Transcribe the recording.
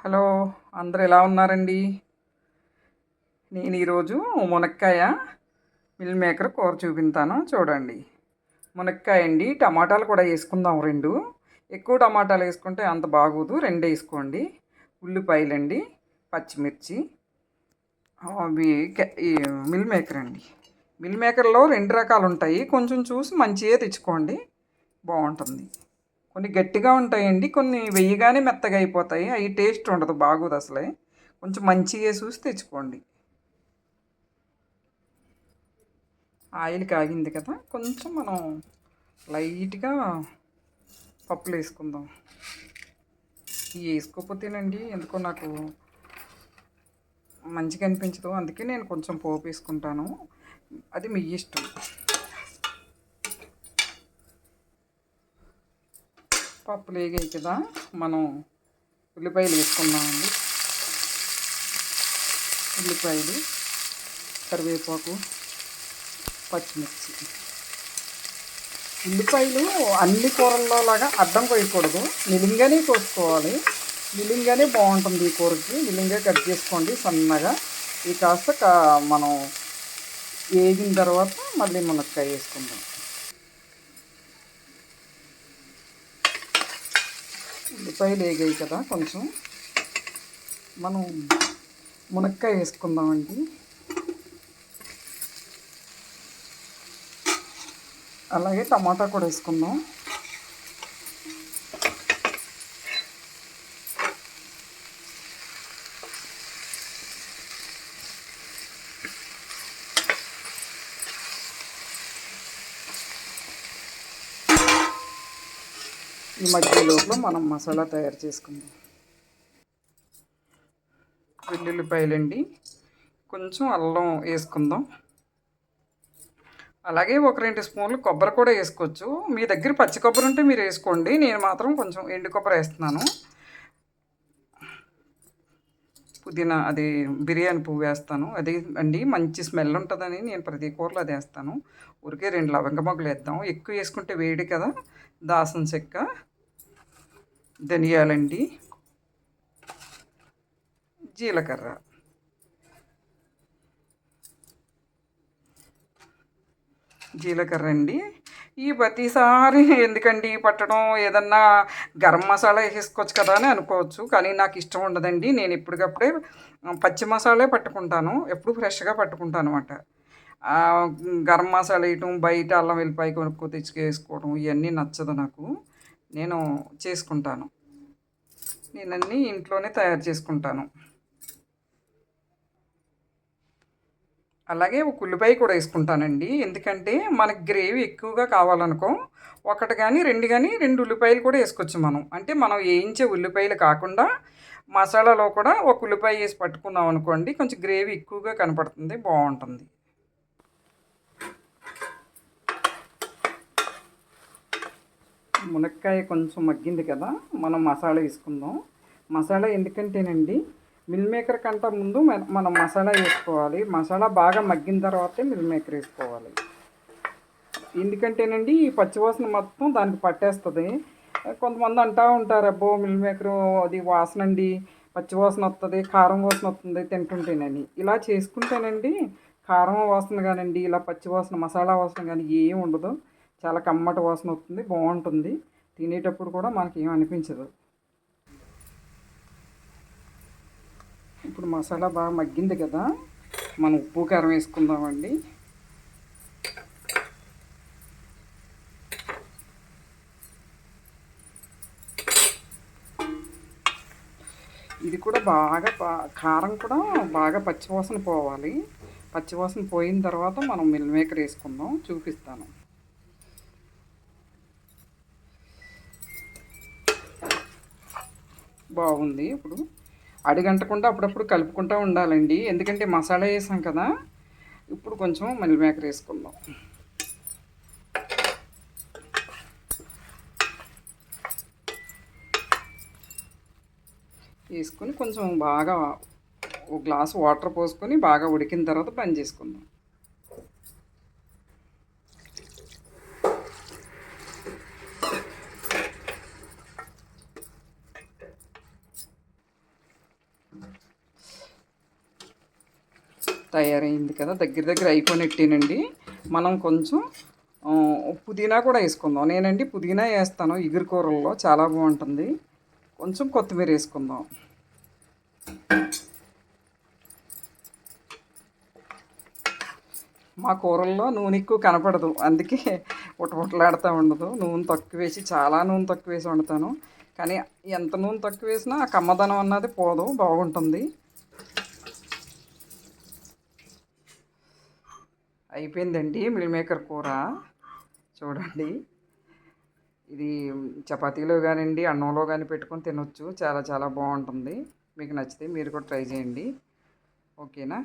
Hello అందరు ఎలా ఉన్నారండి? నేను ఈరోజు మునక్కాయ మిల్ మేకర్ కూర చూపించాను చూడండి. మునక్కాయ అండి టమాటాలు కూడా వేసుకుందాం రెండు. ఎక్కువ టమాటాలు వేసుకుంటే అంత బాగోదు రెండు వేసుకోండి. ఉల్లిపాయలండి పచ్చిమిర్చి అవి మిల్ మేకర్ అండి. మిల్ మేకర్లో రెండు రకాలు ఉంటాయి కొంచెం చూసి మంచిగా తెచ్చుకోండి బాగుంటుంది. కొన్ని గట్టిగా ఉంటాయండి కొన్ని వెయ్యగానే మెత్తగా అయిపోతాయి. అవి టేస్ట్ ఉండదు బాగోదు అసలే. కొంచెం మంచిగా చూసి తెచ్చుకోండి. ఆయిల్ కాగింది కదా కొంచెం మనం లైట్గా పప్పులు వేసుకుందాం. ఇవి వేసుకోకపోతేనండి ఎందుకో నాకు మంచిగా అనిపించదు. అందుకే నేను కొంచెం పోపు వేసుకుంటాను. అది మీ ఇష్టం. పప్పులు వేగాయి కదా మనం ఉల్లిపాయలు వేసుకుందామండి. ఉల్లిపాయలు కరివేపాకు పచ్చిమిర్చి. ఉల్లిపాయలు అన్ని కూరల్లో లాగా అడ్డం కోయకూడదు నిలింగానే కోసుకోవాలి. నిలింగానే బాగుంటుంది ఈ కూరకి. నిలింగా కట్ చేసుకోండి సన్నగా. ఇది కాస్త కా- మనం వేగిన తర్వాత మళ్ళీ మునక్కాయ వేసుకుందాం. ఉల్లిపాయలు వేగాయి కదా కొంచెం. మనం మునక్కాయ వేసుకుందామండి. అలాగే టమాటా కూడా వేసుకుందాం. ఈ మధ్య లోపల మనం మసాలా తయారు చేసుకుందాం. వెల్లుల్లిపాయలండి. కొంచెం అల్లం వేసుకుందాం. అలాగే ఒక రెండు స్పూన్లు కొబ్బరి కూడా వేసుకోవచ్చు. మీ దగ్గర పచ్చి కొబ్బరి ఉంటే మీరు వేసుకోండి. నేను మాత్రం కొంచెం ఎండు కొబ్బరి వేస్తున్నాను. పుదీనా అది బిర్యానీ పువ్వు వేస్తాను. అది అండి మంచి స్మెల్ ఉంటుందని నేను ప్రతి కూరలో అది వేస్తాను. ఊరికే రెండు లవంగ మొగ్గలు వేద్దాం. ఎక్కువ వేసుకుంటే వేడి కదా దాసం చెక్క. ధనియాలండి జీలకర్ర జీలకర్ర అండి. ఈ ప్రతిసారి ఎందుకండి పట్టడం? ఏదన్నా గరం మసాలా వేసుకోవచ్చు కదా అని అనుకోవచ్చు కానీ నాకు ఇష్టం ఉండదండి. నేను ఎప్పటికప్పుడే పచ్చి మసాలే పట్టుకుంటాను. ఎప్పుడు ఫ్రెష్గా పట్టుకుంటాను అనమాట గరం మసాలా వేయటం బయట అల్లం వెల్లిపాయ కొనుక్కో తెచ్చుకేసుకోవడం ఇవన్నీ నచ్చదు నాకు. నేను చేసుకుంటాను. నేను అన్నీ ఇంట్లోనే తయారు చేసుకుంటాను. అలాగే ఒక ఉల్లిపాయ కూడా వేసుకుంటానండి. ఎందుకంటే మనకి గ్రేవీ ఎక్కువగా కావాలనుకో ఒకటి కానీ రెండు కానీ రెండు ఉల్లిపాయలు కూడా వేసుకోవచ్చు మనం. అంటే మనం వేయించే ఉల్లిపాయలు కాకుండా మసాలాలో కూడా ఒక ఉల్లిపాయ వేసి పట్టుకున్నాం అనుకోండి కొంచెం గ్రేవీ ఎక్కువగా కనపడుతుంది బాగుంటుంది. మునక్కాయ కొంచెం మగ్గింది కదా మనం మసాలా వేసుకుందాం. మసాలా ఎందుకంటేనండి మిల్ మేకర్ కంటే ముందు మనం మసాలా వేసుకోవాలి. మసాలా బాగా మగ్గిన తర్వాతే మిల్ మేకర్ వేసుకోవాలి. ఎందుకంటేనండి ఈ పచ్చివాసన మొత్తం దానికి పట్టేస్తుంది. కొంతమంది అంటూ ఉంటారు అబ్బో మిల్ మేకర్ అది వాసన అండి పచ్చివాసన వస్తుంది కారం వాసన వస్తుంది తింటుంటేనని ఇలా చేసుకుంటేనండి కారం వాసన కానండి ఇలా పచ్చివాసన మసాలా వాసన కానీ ఏం ఉండదు. చాలా కమ్మటి వాసన వస్తుంది బాగుంటుంది. తినేటప్పుడు కూడా మనకి ఏం అనిపించదు. ఇప్పుడు మసాలా బాగా మగ్గింది కదా మనం ఉప్పు కారం వేసుకుందామండి. ఇది కూడా బాగా కారం కూడా బాగా పచ్చివాసన పోవాలి. పచ్చివాసన పోయిన తర్వాత మనం మిల్ మేకర్ వేసుకుందాం చూపిస్తాను. బాగుంది. ఇప్పుడు అడిగంటకుండా అప్పుడప్పుడు కలుపుకుంటూ ఉండాలండి. ఎందుకంటే మసాలా వేసాం కదా ఇప్పుడు కొంచెం మిల్ మేకర్ వేసుకుందాం. వేసుకొని కొంచెం బాగా ఒక గ్లాస్ వాటర్ పోసుకొని బాగా ఉడికిన తర్వాత బంద్ చేసుకుందాం. తయారైంది కదా దగ్గర దగ్గర అయిపోయినట్టేనండి మనం కొంచెం పుదీనా కూడా వేసుకుందాం. నేనండి పుదీనా వేస్తాను ఇగురు కూరల్లో చాలా బాగుంటుంది. కొంచెం కొత్తిమీర వేసుకుందాం. మా కూరల్లో నూనె ఎక్కువ కనపడదు. అందుకే ఉటపుటలాడుతూ ఉండదు. నూనె తక్కువ వేసి చాలా నూనె తక్కువ వేసి వండుతాను. కానీ ఎంత నూనె తక్కువ వేసినా ఆ కమ్మదనం అన్నది పోదు బాగుంటుంది. అయిపోయిందండి మిల్ మేకర్ కూర. చూడండి. ఇది చపాతీలో కానివ్వండి అన్నంలో కానీ పెట్టుకొని తినొచ్చు. చాలా చాలా బాగుంటుంది. మీకు నచ్చితే మీరు కూడా ట్రై చేయండి. ఓకేనా?